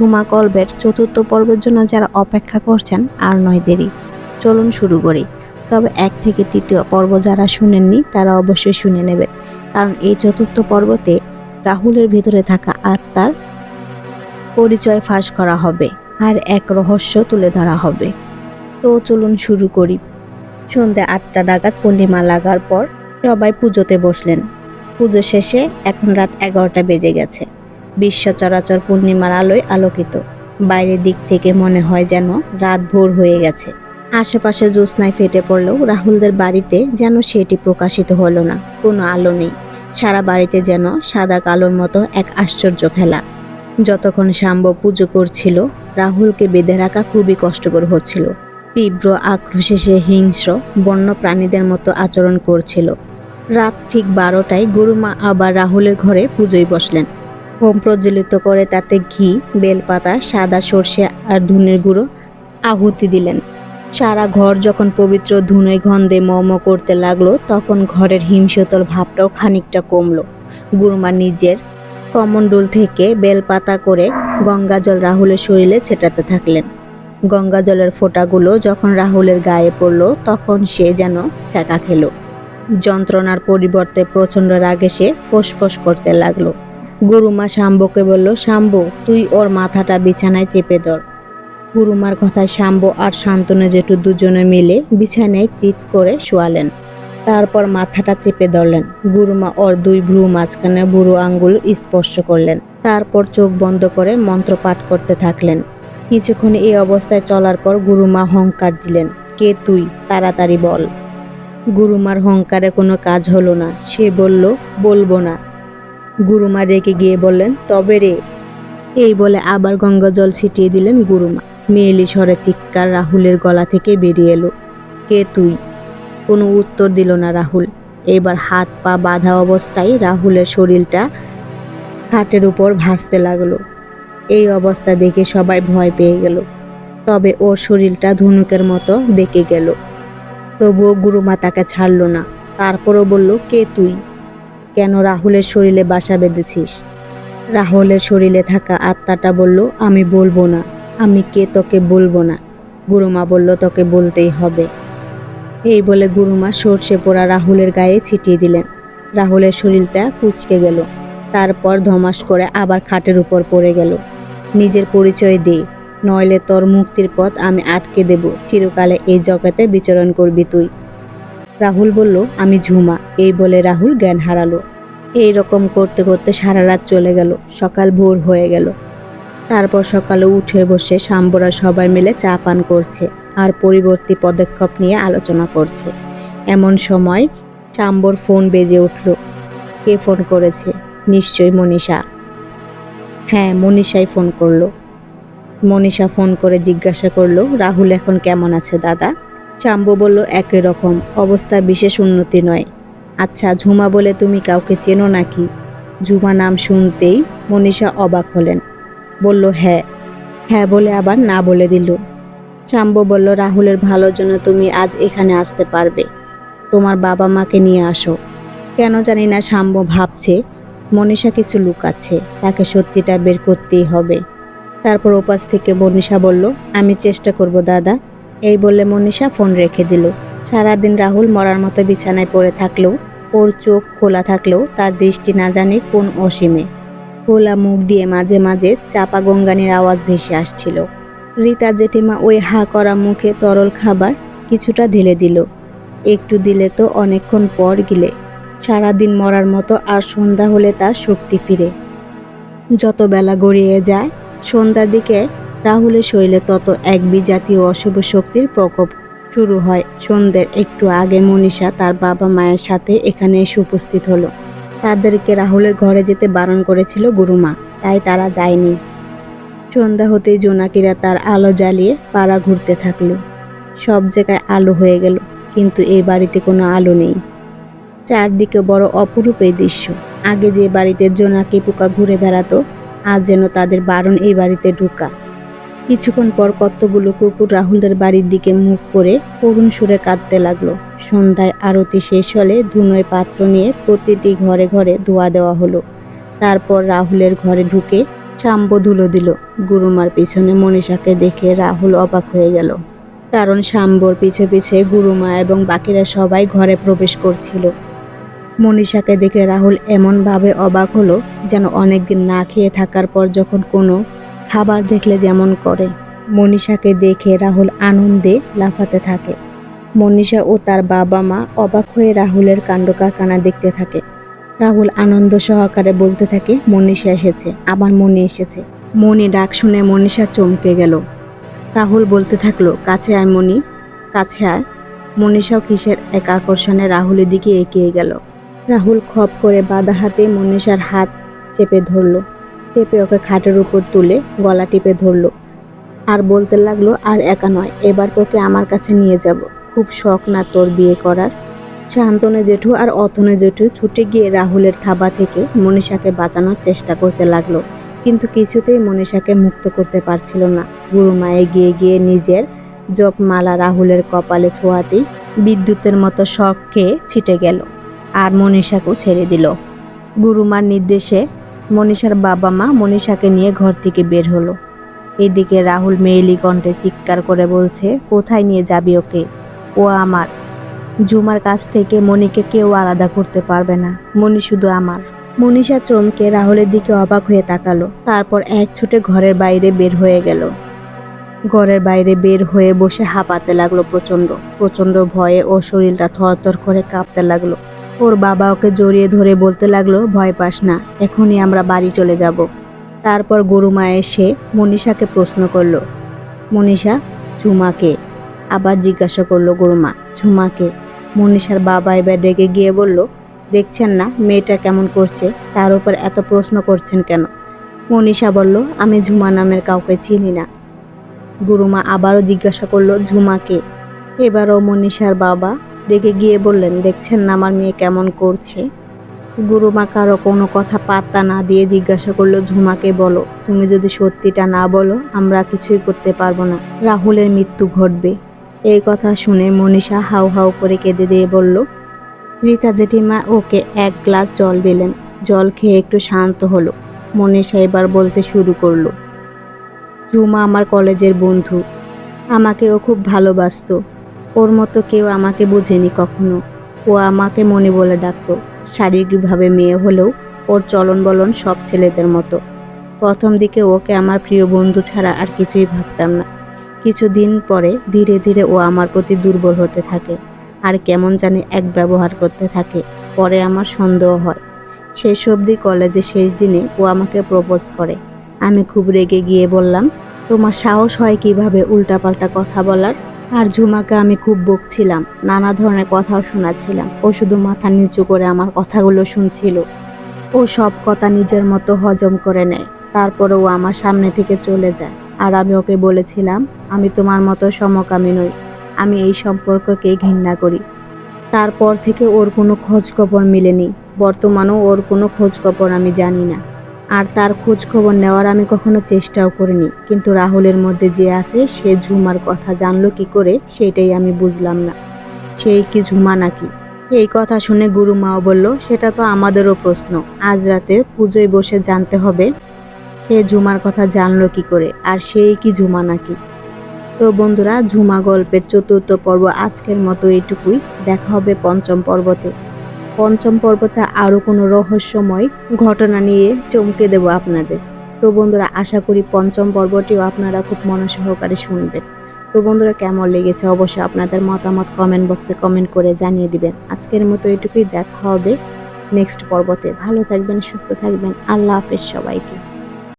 ঝুমা কলবের চতুর্থ পর্বের জন্য যারা অপেক্ষা করছেন আর নয় দেরি, চলুন শুরু করি। তবে এক থেকে তৃতীয় পর্ব যারা শুনেননি, তারা অবশ্যই শুনে নেবে। কারণ এই চতুর্থ পর্বতে রাহুলের ভিতরে থাকা আত্মার পরিচয় ফাঁস করা হবে আর এক রহস্য তুলে ধরা হবে। তো চলুন শুরু করি। সন্ধ্যে আটটা নাগাদ পূর্ণিমা লাগার পর সবাই পুজোতে বসলেন। পুজো শেষে এখন রাত এগারোটা বেজে গেছে। বিশ্ব চরাচর পূর্ণিমার আলোয় আলোকিত। বাইরের দিক থেকে মনে হয় যেন রাত ভোর হয়ে গেছে। আশেপাশে জ্যোৎস্নায় ফেটে পড়লেও রাহুলদের বাড়িতে যেন সেটি প্রকাশিত হলো না। কোনো আলো নেই। সারা বাড়িতে যেন সাদা কালোর মতো এক আশ্চর্য খেলা। যতক্ষণ শাম্ব পুজো করছিল, রাহুলকে বেঁধে রাখা খুবই কষ্টকর হচ্ছিল। তীব্র আক্রোশে সে হিংস্র বন্য প্রাণীদের মতো আচরণ করছিল। রাত ঠিক বারোটায় গুরুমা আবার রাহুলের ঘরে পুজোয় বসলেন। হোম প্রজ্বলিত করে তাতে ঘি, বেলপাতা, সাদা সর্ষে আর ধুনের গুঁড়ো আহুতি দিলেন। সারা ঘর যখন পবিত্র ধুনোয় গন্ধে মম করতে লাগল, তখন ঘরের হিমশীতল ভাবটাও খানিকটা কমলো। গুরুমা নিজের কমণ্ডল থেকে বেলপাতা করে গঙ্গাজল রাহুলের শরীরে ছেটাতে থাকলেন। গঙ্গাজলের ফোঁটাগুলো যখন রাহুলের গায়ে পড়ল, তখন সে যেন ছ্যাঁকা খেলো। যন্ত্রণার পরিবর্তে প্রচণ্ড রাগে সে ফোঁস করতে লাগল। গুরুমা শাম্বকে বলল শাম্ব তুই ওর মাথাটা বিছানায় চেপে ধর। গুরুমার কথায় শাম্ব আর শান্তনু জেঠু দুজনে মিলে বিছানায় চিৎ করে শোয়ালেন। তারপর মাথাটা চেপে ধরলেন। গুরুমা ওর দুই ভ্রু মাঝখানে বুড়ো আঙ্গুল স্পর্শ করলেন। তারপর চোখ বন্ধ করে মন্ত্র পাঠ করতে থাকলেন। কিছুক্ষণ এই অবস্থায় চলার পর গুরুমা হংকার দিলেন, কে তুই? তাড়াতাড়ি বল। গুরুমার হংকারে কোনো কাজ হলো না। সে বলল, বলব না। গুরুমা রেগে গিয়ে বললেন, তবে রে। এই বলে আবার গঙ্গা জল ছিটিয়ে দিলেন গুরুমা। মেয়েলি স্বরে চিৎকার রাহুলের গলা থেকে বেরিয়ে এলো। কে তুই? কোনো উত্তর দিল না রাহুল। এবার হাত পা বাঁধা অবস্থায় রাহুলের শরীরটা খাটের উপর ভাসতে লাগল। এই অবস্থা দেখে সবাই ভয় পেয়ে গেল। তবে ওর শরীরটা ধনুকের মতো বেঁকে গেল। তবুও গুরুমা তাকে ছাড়লো না। তারপরও বলল, কে তুই? কেন রাহুলের শরীরে বাসা বেঁধেছিস? রাহুলের শরীরে থাকা আত্মাটা বলল, আমি বলব না। আমি কে তোকে বলব না? গুরুমা বলল, তোকে বলতেই হবে। এই বলে গুরুমা সর্ষে পোড়া রাহুলের গায়ে ছিটিয়ে দিলেন। রাহুলের শরীরটা কুচকে গেল। তারপর ধমাস করে আবার খাটের উপর পড়ে গেল। নিজের পরিচয় দে, নইলে তোর মুক্তির পথ আমি আটকে দেব। চিরকালে এই জগতে বিচরণ করবি তুই। রাহুল বলল, আমি ঝুমা। এই বলে রাহুল জ্ঞান হারালো। এই রকম করতে করতে সারা রাত চলে গেল, সকাল ভোর হয়ে গেল। তারপর সকালে উঠে বসে সাম্বরা সবাই মিলে চা পান করছে আর পরিবর্তী পদক্ষেপ নিয়ে আলোচনা করছে। এমন সময় শাম্বর ফোন বেজে উঠল। কে ফোন করেছে? নিশ্চয়ই মনীষা। হ্যাঁ মনীষাই ফোন করল। মনীষা ফোন করে জিজ্ঞাসা করল, রাহুল এখন কেমন আছে দাদা? শাম্বু বলল, একই রকম। অবস্থা বিশেষ উন্নতি নয়। আচ্ছা ঝুমা বলে তুমি কাউকে চেনো নাকি? ঝুমা নাম শুনতেই মনীষা অবাক হলেন। বলল হ্যাঁ। হ্যাঁ বলে আবার না বলে দিল। শাম্ব বলল, রাহুলের ভালোর জন্য তুমি আজ এখানে আসতে পারবে। তোমার বাবা মাকে নিয়ে আসো। কেন জানি না শাম্ব ভাবছে। মনীষা কিছু লুকাচ্ছে। তাকে সত্যিটা বের করতেই হবে। তারপর ওপাশ থেকে মনীষা বলল, আমি চেষ্টা করব, দাদা। এই বলে মনীষা ফোন রেখে দিল। সারাদিন রাহুল মরার মতো বিছানায় পড়ে থাকলেও, ওর চোখ খোলা থাকলেও তার দৃষ্টি না জানে কোন অসীমে। খোলা মুখ দিয়ে মাঝে মাঝে চাপা গঙ্গানির আওয়াজ ভেসে আসছিল। রীতা জেঠিমা ওই হা করা মুখে তরল খাবার কিছুটা ঢেলে দিল। একটু দিলে তো অনেকক্ষণ পর গিলে। সারাদিন মরার মতো আর সন্ধ্যা হলে তার শক্তি ফিরে। যত বেলা গড়িয়ে যায়, সন্ধ্যার দিকে রাহুলের শরীরে তত এক বিজাতীয় অশুভ শক্তির প্রকোপ শুরু হয়। সন্ধ্যের একটু আগে মনীষা তার বাবা মায়ের সাথে এখানে এসে উপস্থিত হলো। তাদেরকে রাহুলের ঘরে যেতে বারণ করেছিল গুরুমা, তাই তারা যায়নি। সন্ধ্যা হতেই জোনাকিরা তার আলো জ্বালিয়ে পাড়া ঘুরতে থাকল। সব জায়গায় আলো হয়ে গেল, কিন্তু এই বাড়িতে কোনো আলো নেই। চারদিকে বড় অপরূপ এই দৃশ্য। আগে যে বাড়িতে জোনাকি পোকা ঘুরে বেড়াতো, আজ যেন তাদের বারণ এই বাড়িতে ঢুকা। কিছুক্ষণ পর কতগুলো কুকুর রাহুলদের বাড়ির দিকে মুখ করে করুণ সুরে কাঁদতে লাগল। সন্ধ্যায় আরতি শেষ হলে ধুনোয় পাত্র নিয়ে প্রতিটি ঘরে ঘরে ধোয়া দেওয়া হলো। তারপর রাহুলের ঘরে ঢুকে শাম্ব ধুলো দিল। গুরুমার পিছনে মনীষাকে দেখে রাহুল অবাক হয়ে গেল। কারণ শাম্বর পিছে পিছে গুরুমা এবং বাকিরা সবাই ঘরে প্রবেশ করছিল। মনীষাকে দেখে রাহুল এমনভাবে অবাক হলো যেন অনেকদিন না খেয়ে থাকার পর যখন কোনো খাবার দেখলে যেমন করে। মনীষাকে দেখে রাহুল আনন্দে লাফাতে থাকে। মনীষা ও তার বাবা মা অবাক হয়ে রাহুলের কাণ্ড কারখানা দেখতে থাকে। রাহুল আনন্দ সহকারে বলতে থাকে, মনীষা এসেছে, আবার মনি এসেছে। মনি ডাক শুনে মনীষা চমকে গেল। রাহুল বলতে থাকল, কাছে আয় মনি, কাছে আয়। মনীষাও কিসের এক আকর্ষণে রাহুলের দিকে এগিয়ে গেল। রাহুল খপ করে বাঁধা হাতে মনীষার হাত চেপে ধরলো। চেপে ওকে খাটের উপর তুলে গলা টিপে ধরলো। আর বলতে লাগল, আর একা নয়, এবার তোকে আমার কাছে নিয়ে যাব। খুব শখ না তোর বিয়ে করার? শান্তনে জেঠু আর অথনে জেঠু ছুটে গিয়ে রাহুলের থাবা থেকে মনীষাকে বাঁচানোর চেষ্টা করতে লাগল। কিন্তু কিছুতেই মনীষাকে মুক্ত করতে পারছিল না। গুরুমা এগিয়ে গিয়ে নিজের জপমালা রাহুলের কপালে ছোঁয়াতেই বিদ্যুতের মতো শখ খেয়ে ছিটে গেল আর মনীষাকেও ছেড়ে দিল। গুরুমার নির্দেশে মনীষার বাবা মা মনীষাকে নিয়ে ঘর থেকে বের হলো। এদিকে রাহুল মেয়েলি কণ্ঠে চিৎকার করে বলছে, কোথায় নিয়ে যাবি ওকে? ও আমার। জুমার কাছ থেকে মনিকে কেউ আলাদা করতে পারবে না। মনি শুধু আমার। মনীষা চমকে রাহুলের দিকে অবাক হয়ে তাকালো। তারপর এক ছুটে ঘরের বাইরে বের হয়ে গেল। ঘরের বাইরে বের হয়ে বসে হাঁপাতে লাগল প্রচণ্ড। প্রচণ্ড ভয়ে ও শরীরটা থরথর করে কাঁপতে লাগল। ওর বাবা ওকে জড়িয়ে ধরে বলতে লাগল, ভয় পাস না, এখনই আমরা বাড়ি চলে যাব। তারপর গরুমা এসে মনীষাকে প্রশ্ন করল, মনীষা, ঝুমাকে? আবার জিজ্ঞাসা করল গরুমা ঝুমাকে? মনীষার বাবা এবার ডেকে গিয়ে বলল, দেখছেন না, মেয়েটা কেমন করছে, তার উপর এত প্রশ্ন করছেন কেন? মনীষা বলল, আমি ঝুমা নামের কাউকে চিনি না। গুরুমা আবারও জিজ্ঞাসা করল, ঝুমাকে? এবারও মনীষার বাবা রেগে গিয়ে বললেন, দেখছেন না আমার মেয়ে কেমন করছে? গুরুমা কারও কোনো কথা পাত্তা না দিয়ে জিজ্ঞাসা করল, ঝুমাকে বলো, তুমি যদি সত্যিটা না বলো, আমরা কিছুই করতে পারব না। রাহুলের মৃত্যু ঘটবে। এই কথা শুনে মনীষা হাউ হাউ করে কেঁদে দিয়ে বলল, রীতা জেঠিমা ওকে এক গ্লাস জল দিলেন। জল খেয়ে একটু শান্ত হলো। মনীষা এবার বলতে শুরু করল, ঝুমা আমার কলেজের বন্ধু। আমাকে ও খুব ভালোবাসতো। ওর মতো কেউ আমাকে বোঝেনি কখনো। ও আমাকে মনে বলে ডাকতো। শারীরিকভাবে মেয়ে হলেও ওর চলন বলন সব ছেলেদের মতো। প্রথম দিকে ওকে আমার প্রিয় বন্ধু ছাড়া আর কিছুই ভাবতাম না। কিছুদিন পরে ধীরে ধীরে ও আমার প্রতি দুর্বল হতে থাকে। আর কেমন জানি এক ব্যবহার করতে থাকে। পরে আমার সন্দেহ হয়। শেষ অবধি কলেজে শেষ দিনে ও আমাকে প্রপোজ করে। আমি খুব রেগে গিয়ে বললাম, তোমার সাহস হয় কীভাবে উল্টাপাল্টা কথা বলার? আর ঝুমাকে আমি খুব বকছিলাম, নানা ধরনের কথাও শোনাচ্ছিলাম। ও শুধু মাথা নিচু করে আমার কথাগুলো শুনছিল। ও সব কথা নিজের মতো হজম করে নেয়। তারপরে ও আমার সামনে থেকে চলে যায়। আর আমি ওকে বলেছিলাম, আমি তোমার মতো সমকামী নই। আমি এই সম্পর্ককে ঘৃণা করি। তারপর থেকে ওর কোনো খোঁজখবর মিলেনি। বর্তমানেও ওর কোনো খোঁজখবর আমি জানি না। আর তার খোঁজ খবর নেওয়ার আমি কখনো চেষ্টাও করিনি। কিন্তু রাহুলের মধ্যে যে আছে, সে ঝুমার কথা জানলো কি করে সেটাই আমি বুঝলাম না। সেই কি ঝুমা নাকি? এই কথা শুনে গুরু মাও বলল, সেটা তো আমাদেরও প্রশ্ন। আজ রাতে পুজোয় বসে জানতে হবে, সে ঝুমার কথা জানলো কি করে, আর সেই কি ঝুমা নাকি? তো বন্ধুরা, ঝুমা গল্পের চতুর্থ পর্ব আজকের মতো এইটুকুই। দেখা হবে পঞ্চম পর্বতে। পঞ্চম পর্বতে আরও কোনো রহস্যময় ঘটনা নিয়ে চমকে দেব আপনাদের। তো বন্ধুরা, আশা করি পঞ্চম পর্বটিও আপনারা খুব মনসহকারে শুনবেন। তো বন্ধুরা, কেমন লেগেছে অবশ্যই আপনাদের মতামত কমেন্ট বক্সে কমেন্ট করে জানিয়ে দিবেন। আজকের মতো এটুকুই, দেখা হবে নেক্সট পর্বতে। ভালো থাকবেন, সুস্থ থাকবেন। আল্লাহ হাফেজ সবাইকে।